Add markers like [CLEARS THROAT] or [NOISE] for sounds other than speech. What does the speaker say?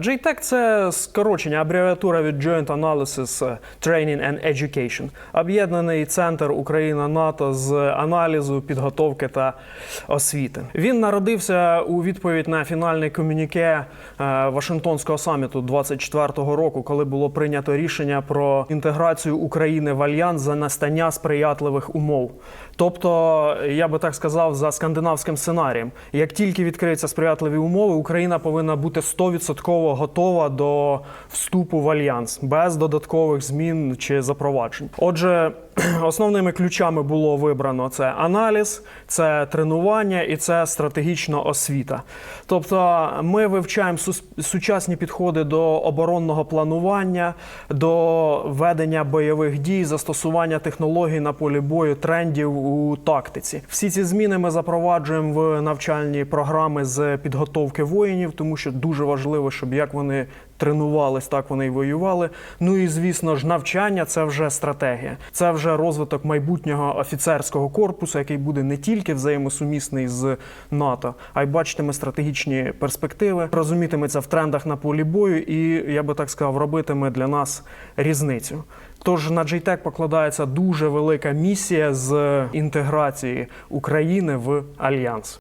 JTEC – це скорочення абревіатура від Joint Analysis Training and Education. Об'єднаний центр Україна НАТО з аналізу, підготовки та освіти. Він народився у відповідь на фінальний комюніке е, Вашингтонського саміту 24-го року, коли було прийнято рішення про інтеграцію України в альянс за настання сприятливих умов. Тобто, я би так сказав, за скандинавським сценарієм, як тільки відкриються сприятливі умови, Україна повинна бути 100% готова до вступу в альянс без додаткових змін чи запроваджень. Отже, [CLEARS THROAT] основними ключами було вибрано це аналіз, це тренування і це стратегічна освіта. Тобто, ми вивчаємо сучасні підходи до оборонного планування, до ведення бойових дій, застосування технологій на полі бою, трендів у тактиці. Всі ці зміни ми запроваджуємо в навчальні програми з підготовки воїнів, тому що дуже важливо, щоб як вони тренувались, так вони й воювали. Ну і звісно ж, навчання це вже стратегія, це вже розвиток майбутнього офіцерського корпусу, який буде не тільки взаємосумісний з НАТО, а й бачитиме стратегічні перспективи, розумітиме це в трендах на полі бою, і я би так сказав, робитиме для нас різницю. Тож на JTEC покладається дуже велика місія з інтеграції України в альянс.